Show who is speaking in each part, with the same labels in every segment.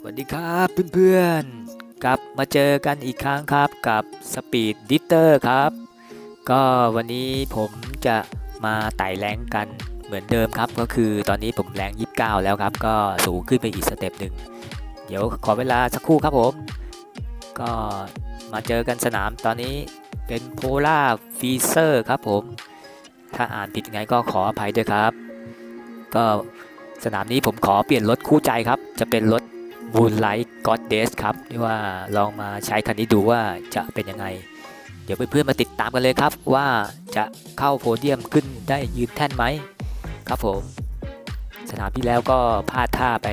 Speaker 1: สวัสดีครับเพื่อนๆกลับมาเจอกันอีกครั้งครับกับ Speed d i t e r ครับ ก็วันนี้ผมจะมาไต่แรงกันเหมือนเดิมครับ ก็คือตอนนี้ผมแรง 29 แล้วครับ ก็สูงขึ้นไปอีกสเต็ปหนึ่ง เดี๋ยวขอเวลาสักครู่ครับผม ก็มาเจอกันสนามตอนนี้เป็นโพล่าฟีเซอร์ครับผม ถ้าอ่านผิดไงก็ขออภัยด้วยครับ ก็สนามนี้ผมขอเปลี่ยนรถคู่ใจครับ จะเป็นรถ Moonlight Goddess ครับที่ว่าลองมาใช้คันนี้ดูว่าจะเป็นยังไง เดี๋ยวเพื่อนๆมาติดตามกันเลยครับ ว่าจะเข้าโพเดียมขึ้นได้ยืนแท่นไหมครับผม สนามที่แล้วก็พลาดท่าไป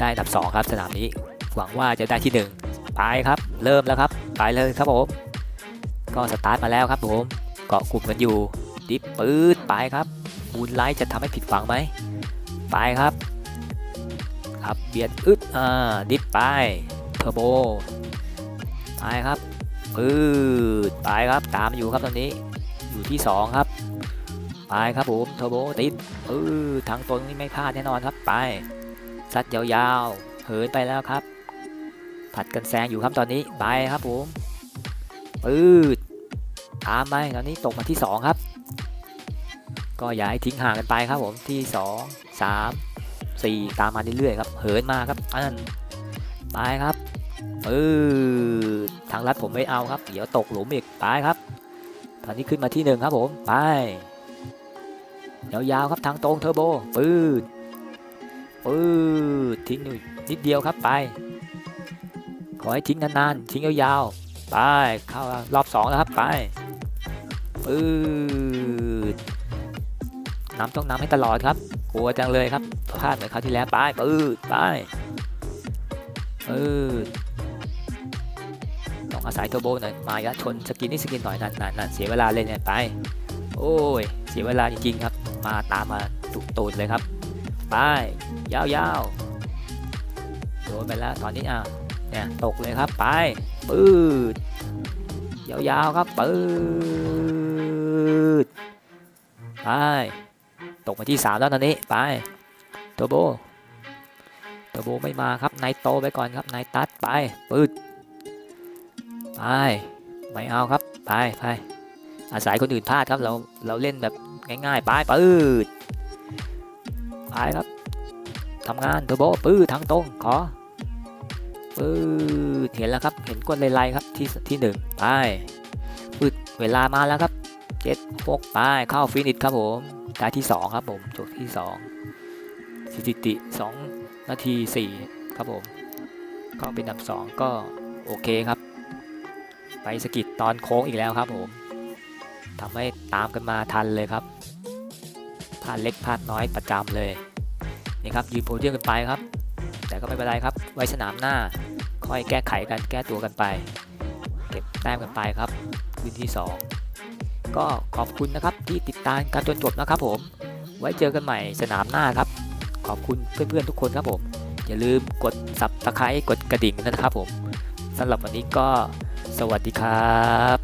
Speaker 1: ได้ดับ 2 ครับ สนามนี้หวังว่าจะได้ที่ 1 ไปครับ เริ่มแล้วครับ ไปเลยครับผม ก็สตาร์ทมาแล้วครับผม เกาะกลุ่มกันอยู่ดิฟปื๊ดไปครับมูนไลท์จะทำให้ผิดหวังไหมไปครับ ครับ เบียดอึดอ่าดิฟไปเทอร์โบไปครับปื๊ดไปครับตามอยู่ครับตอนนี้อยู่ที่ 2 ครับไปครับผมเทอร์โบติดปืดทางตรงนี้ไม่พลาดแน่นอนครับไปซัดยาวๆ เหินไปแล้วครับ ผัดกันแซงอยู่ครับตอนนี้ไปครับผมปืดตามไปตอนนี้ตกมาที่ 2 ครับ ก็อย่าให้ทิ้งห่างกันไปครับผมที่ 2 3 4 ตามมาเรื่อยๆครับเหินมาครับอันไปครับปื๊ดทางลัดผมไม่เอาครับ เดี๋ยวตกหลุมอีกไปครับตอนนี้ขึ้นมาที่หนึ่งครับผมไปยาวๆครับทางตรงเทอร์โบปืดปืดทิ้งนิดเดียวครับไป ขอให้ทิ้งนานๆทิ้งยาวๆไปเข้ารอบสองแล้วครับไปปืดน้ำต้องน้ำให้ตลอดครับ กลัวจังเลยครับพลาดเหมือนคราวที่แล้วไปปืดไปปืดต้องอาศัยเทอร์โบหน่อยมายะชนสกินนี่สกินหน่อยนั่นนั่นนั่นเสียเวลาเล่นเนี่ยไป โอ้ย เสียเวลาจริงๆครับ มาตามมาตุกตูดเลยครับ ไป ยาวๆโดนไปแล้วตอนนี้อะเนี่ยตกเลยครับไปปืดยาวๆครับปืดไป ตกมาที่3แล้วตอนนี้ไปตัวโบตัวโบไม่มาครับนายโตไปก่อนครับนายตัดไปปืดไปไม่เอาครับไปไปอาศัยคนอื่นพลาดครับเราเราเล่นแบบง่ายๆไปปืดไปครับทำงานตัวโบปืดทางตรงขอปืดเห็นแล้วครับเห็นก้นลายๆครับที่ที่หนึ่งไปปืดเวลามาแล้วครับ เจ็ดหกไปเข้าฟินิชครับผมได้ที่2ครับผมจบที่2สถิติ2นาที4ครับผม ก็เป็นอันดับ2ก็โอเคครับ ไปสกิดตอนโค้งอีกแล้วครับผมทำให้ตามกันมาทันเลยครับพลาดเล็กพลาดน้อยประจำเลยนี่ครับยืนโพเดียมกันไปครับ แต่ก็ไม่เป็นไรครับ ไว้สนามหน้าค่อยแก้ไขกันแก้ตัวกันไป เก็บแต้มกันไปครับคืนที่ 2 ก็ขอบคุณนะครับที่ติดตามกันจนจบนะครับผม ไว้เจอกันใหม่สนามหน้าครับ ขอบคุณเพื่อนๆทุกคนครับผม อย่าลืมกดซับตะไคร้กดกระดิ่งนะครับผมสำหรับวันนี้ก็สวัสดีครับ